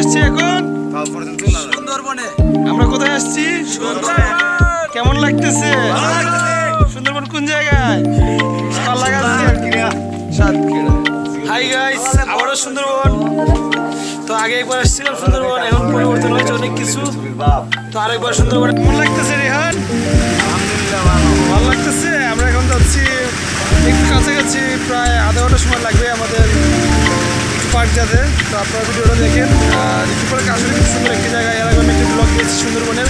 আসছি এখন? সুন্দরবনে। আমরা কোথায় আসছি? কেমন লাগতেছে? সুন্দরবন কোন জায়গায়? হাই গাইস আবারও সুন্দরবন। তো আগে একবার আসছিলাম সুন্দরবন এখন পরিবর্তন হয়েছে অনেক কিছু। তো আরেকবার সুন্দরবন। কেমন লাগতেছে রেহান? ভালো লাগতেছে? আমরা এখন যাচ্ছি একটু কাছাকাছি প্রায় আধা ঘণ্টা সময় লাগবে আমাদের। পার্ক যাতে তো আপনারা ভিডিওটা দেখেন। আর পরে আসলে খুব সুন্দর একটি জায়গা এর আগে আমি একটি ব্লগ দিয়েছি সুন্দরবনের।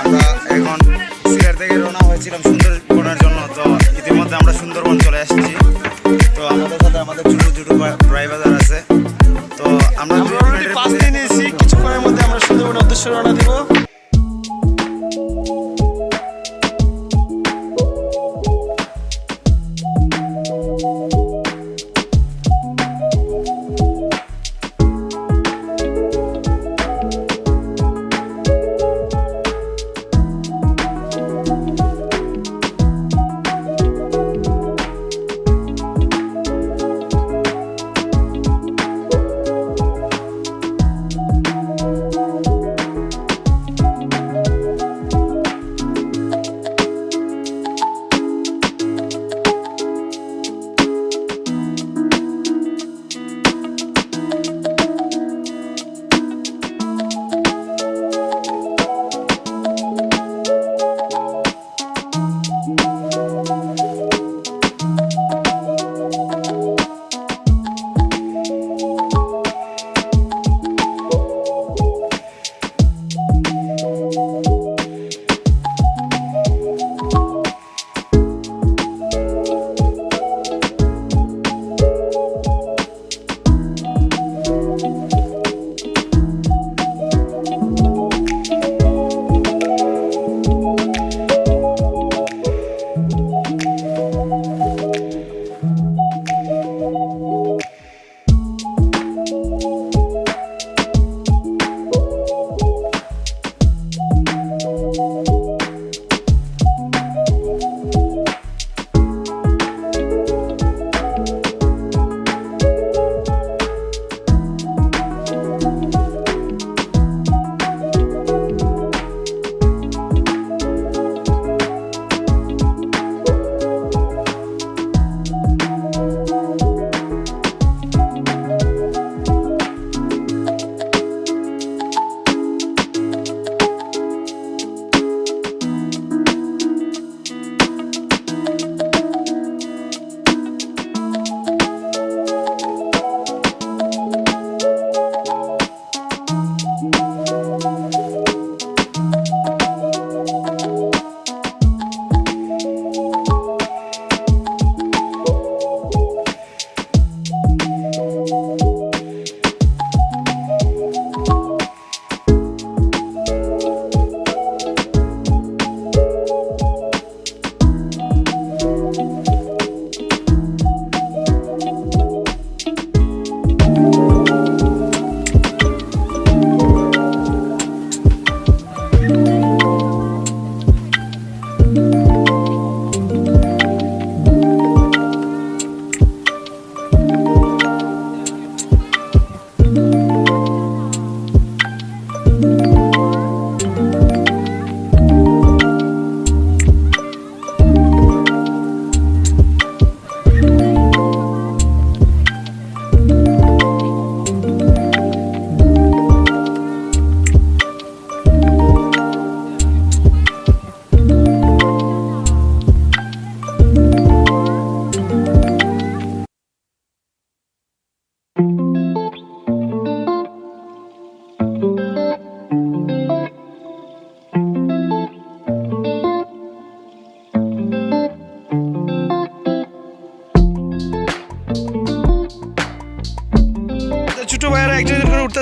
আমরা এখন সিলেট থেকে হয়েছিলাম সুন্দরবনের জন্য। তো ইতিমধ্যে আমরা সুন্দরবন চলে আসছি তো আমাদের সাথে আমাদের ছোট ছোট ড্রাইভার আছে। তো আমরা আমরা অলরেডি পাঁচ দিন এসেছি। কিছুক্ষণের মধ্যে আমরা সুন্দরবনের উদ্দেশ্যে রওনা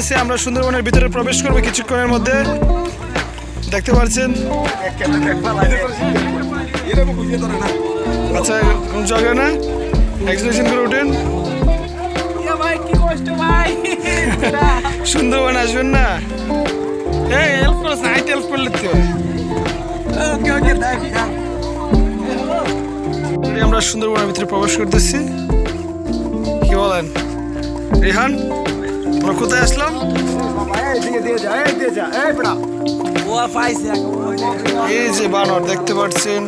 আছে, আমরা সুন্দরবনের ভিতরে প্রবেশ করব কিছুক্ষণের মধ্যে। দেখতে পাচ্ছেন? আচ্ছা কোন জায়গা না? এক্সপ্রেশন করে উঠেন। সুন্দরবন আসবেন না? এই হেল্প হেল্প করলে তো। আমরা সুন্দরবনের ভিতরে প্রবেশ করতেছি। কি বলেন? রেহান? আমরা কোথায় আসলাম? এই যে বানর দেখতে পাচ্ছেন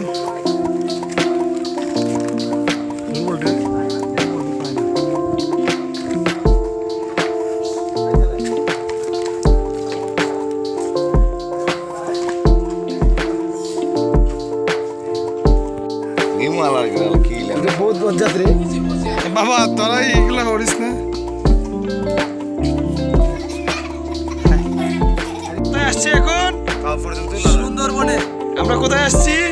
বাবা তোরা সুন্দরবনে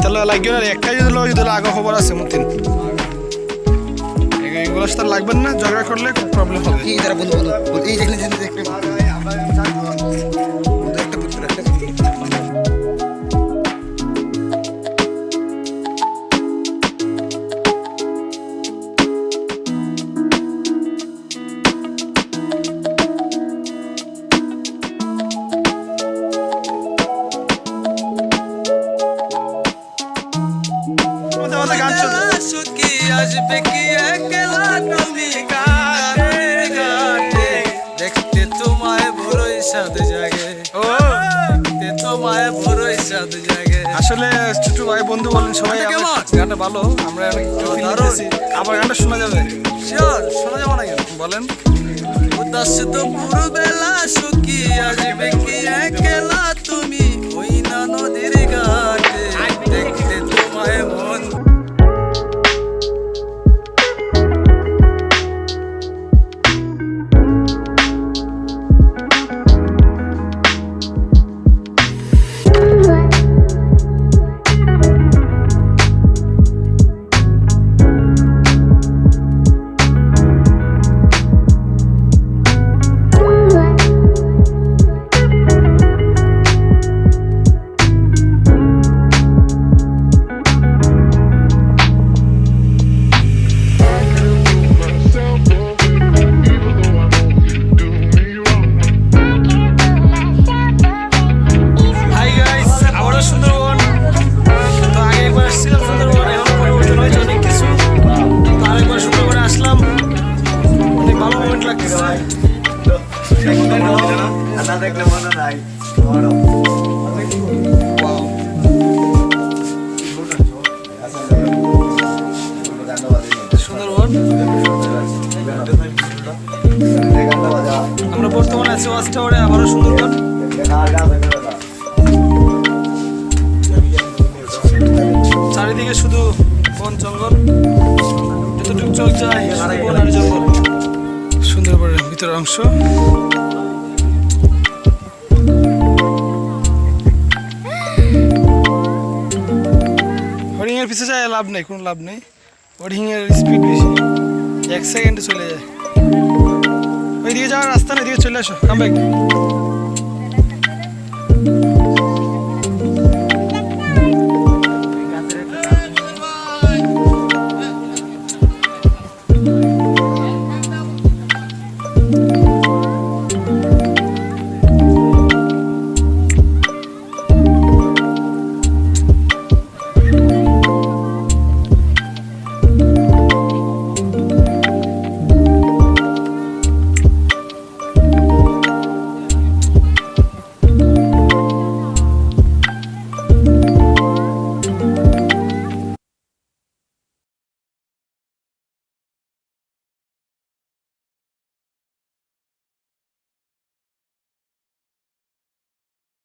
তাহলে লাগবে না একটাই যদি লয় যদি আগে খবর আছে মতিন এগুলো সাথে লাগবেন না, ঝগড়া করলে প্রবলেম হবে। এই যেখানে সাদ জাগে। ও। দেখতে তোমায় বড়ই সাদ জাগে। আসলে ছোট ভাই বন্ধু বলেন সবাই গানটা গানটা ভালো আমরা। আবার গানটা শোনা যাবে? শিওর শোনা যাবে না বলেন। উদাস দুপুর বেলা সুখী আসবে কি একলা আমরা বর্তমানে আছি ওয়াচ টাওয়ারে আবারও সুন্দরবন। চারিদিকে শুধু বন জঙ্গল। যতটুকু চোখ যায় ভিতরের অংশ। হরিংয়ের পিছে যায়, লাভ নেই, কোনো লাভ নেই। হরিংয়ের স্পিড বেশি। এক সেকেন্ডে চলে যায়। ওইদিকে যাওয়ার রাস্তা না, এদিকে চলে আসো কাম ব্যাক